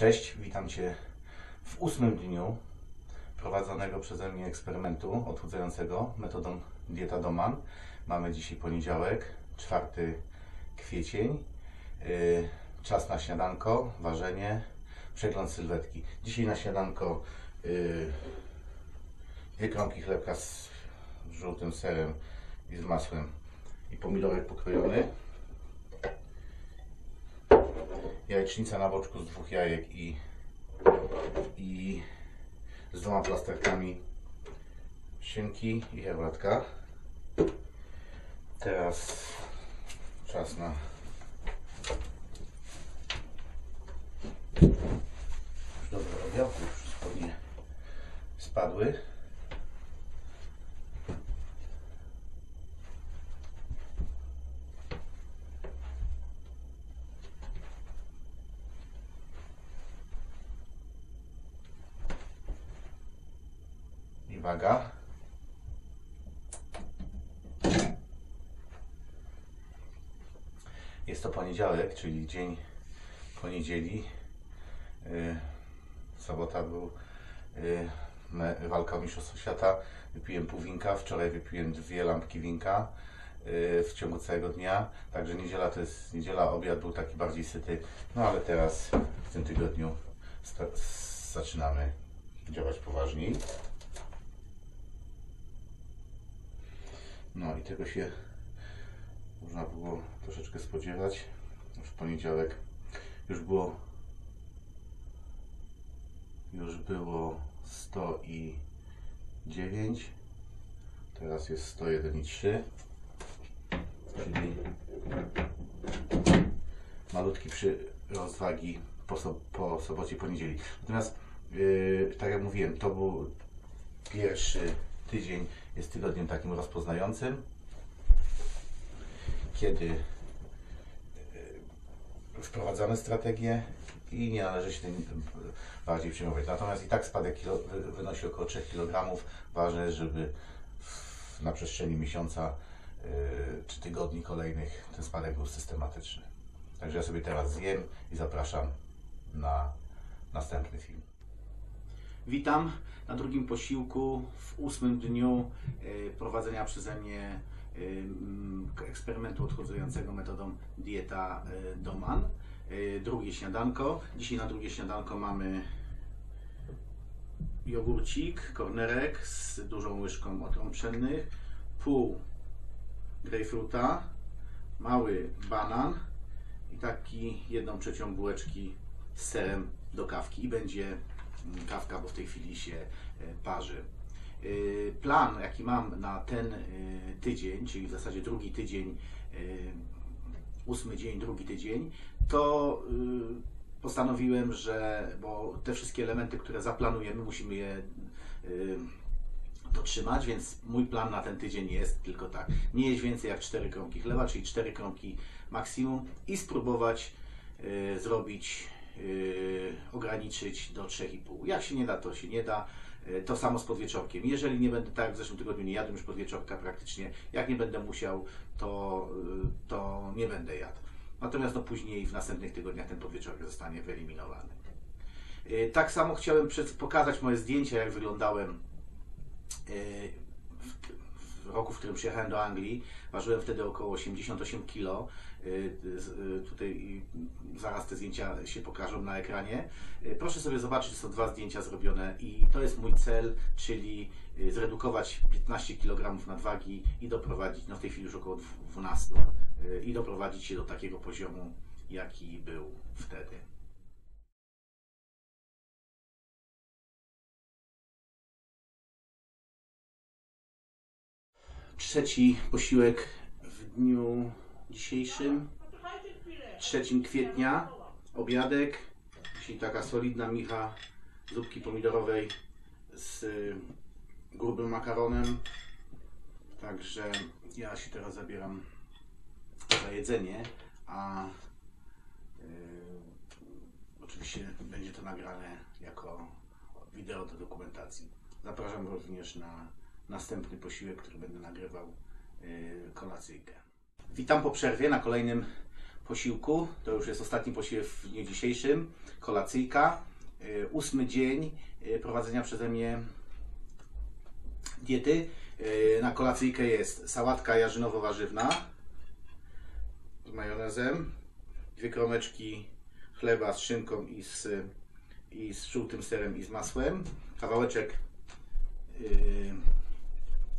Cześć, witam Cię w ósmym dniu prowadzonego przeze mnie eksperymentu odchudzającego metodą Dieta Doman. Mamy dzisiaj poniedziałek, 4 kwiecień. Yy, Czas na śniadanko, ważenie, przegląd sylwetki. Dzisiaj na śniadanko yy, dwie kromki chlebka z żółtym serem i z masłem i pomidorek pokrojony. Jajecznica na boczku z dwóch jajek i, i z dwoma plasterkami szynki i herbatka. Teraz czas na już dobre obiadki, już spodnie spadły. I waga. Jest to poniedziałek, czyli dzień poniedzieli. Yy, sobota był me- walka o Mistrzostwo Świata. Wypiłem pół winka, wczoraj wypiłem dwie lampki winka yy, w ciągu całego dnia. Także niedziela to jest, niedziela obiad był taki bardziej syty. No ale teraz w tym tygodniu zaczynamy działać poważniej. No i tego się można było troszeczkę spodziewać. W poniedziałek już było już było 109 teraz jest 101,3 czyli malutki przyrost wagi po, so, po sobocie poniedzieli. Natomiast yy, tak jak mówiłem to był pierwszy tydzień jest tygodniem takim rozpoznającym kiedy yy, wprowadzamy strategię i nie należy się tym yy, bardziej przejmować. Natomiast i tak spadek kilo, wy- wynosi około 3 kg. Ważne jest, żeby w, na przestrzeni miesiąca yy, czy tygodni kolejnych ten spadek był systematyczny. Także ja sobie teraz zjem i zapraszam na następny film. Witam na drugim posiłku w ósmym dniu e, prowadzenia przeze mnie e, eksperymentu odchudzającego metodą dieta e, Doman. Drugie śniadanko. Dzisiaj na drugie śniadanko mamy jogurcik, kornerek z dużą łyżką otrąb pszennych, pół grejpfruta, mały banan i taki jedną trzecią bułeczki z serem do kawki i będzie kawka, bo w tej chwili się e, parzy. Y, Plan, jaki mam na ten y, tydzień, czyli w zasadzie drugi tydzień, ósmy dzień, drugi tydzień, to postanowiłem, że, bo te wszystkie elementy, które zaplanujemy, musimy je dotrzymać, więc mój plan na ten tydzień jest tylko tak. Nie jeść więcej jak 4 kromki chleba, czyli 4 kromki maksimum i spróbować zrobić, ograniczyć do 3,5. Jak się nie da, to się nie da. Y, To samo z podwieczorkiem. Jeżeli nie będę, tak jak w zeszłym tygodniu nie jadłem już podwieczorka praktycznie, jak nie będę musiał, to, y, to nie będę jadł. Natomiast no później w następnych tygodniach ten podwieczorek zostanie wyeliminowany. Y, Tak samo chciałem pokazać moje zdjęcia, jak wyglądałem y, roku, w którym przyjechałem do Anglii. Ważyłem wtedy około 88 kg. Tutaj y, zaraz te zdjęcia się pokażą na ekranie. Y, Proszę sobie zobaczyć, są dwa zdjęcia zrobione i to jest mój cel, czyli y, zredukować 15 kg nadwagi i doprowadzić, no w tej chwili już około 12, y, i doprowadzić się do takiego poziomu, jaki był wtedy. Trzeci posiłek w dniu dzisiejszym, 3 kwietnia, obiadek. Dzisiaj taka solidna micha zupki pomidorowej z y, grubym makaronem. Także ja się teraz zabieram za jedzenie, a y, oczywiście będzie to nagrane jako wideo do dokumentacji. Zapraszam również na następny posiłek, który będę nagrywał yy, kolacyjkę. Witam po przerwie na kolejnym posiłku. To już jest ostatni posiłek w dniu dzisiejszym. Kolacyjka. Y, Ósmy dzień y, prowadzenia przeze mnie diety. Na kolacyjkę jest sałatka jarzynowo-warzywna z majonezem, dwie kromeczki chleba z szynką i z, i z żółtym serem i z masłem, kawałeczek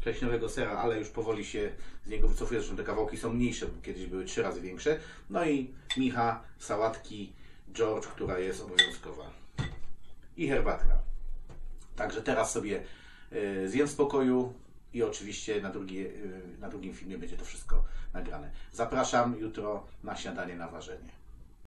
pleśniowego sera, ale już powoli się z niego wycofuję, zresztą te kawałki są mniejsze, bo kiedyś były trzy razy większe. No i micha sałatki George, która jest obowiązkowa. I herbatka. Także teraz sobie y, zjem w spokoju i oczywiście na, drugie, y, na drugim filmie będzie to wszystko nagrane. Zapraszam jutro na śniadanie na ważenie.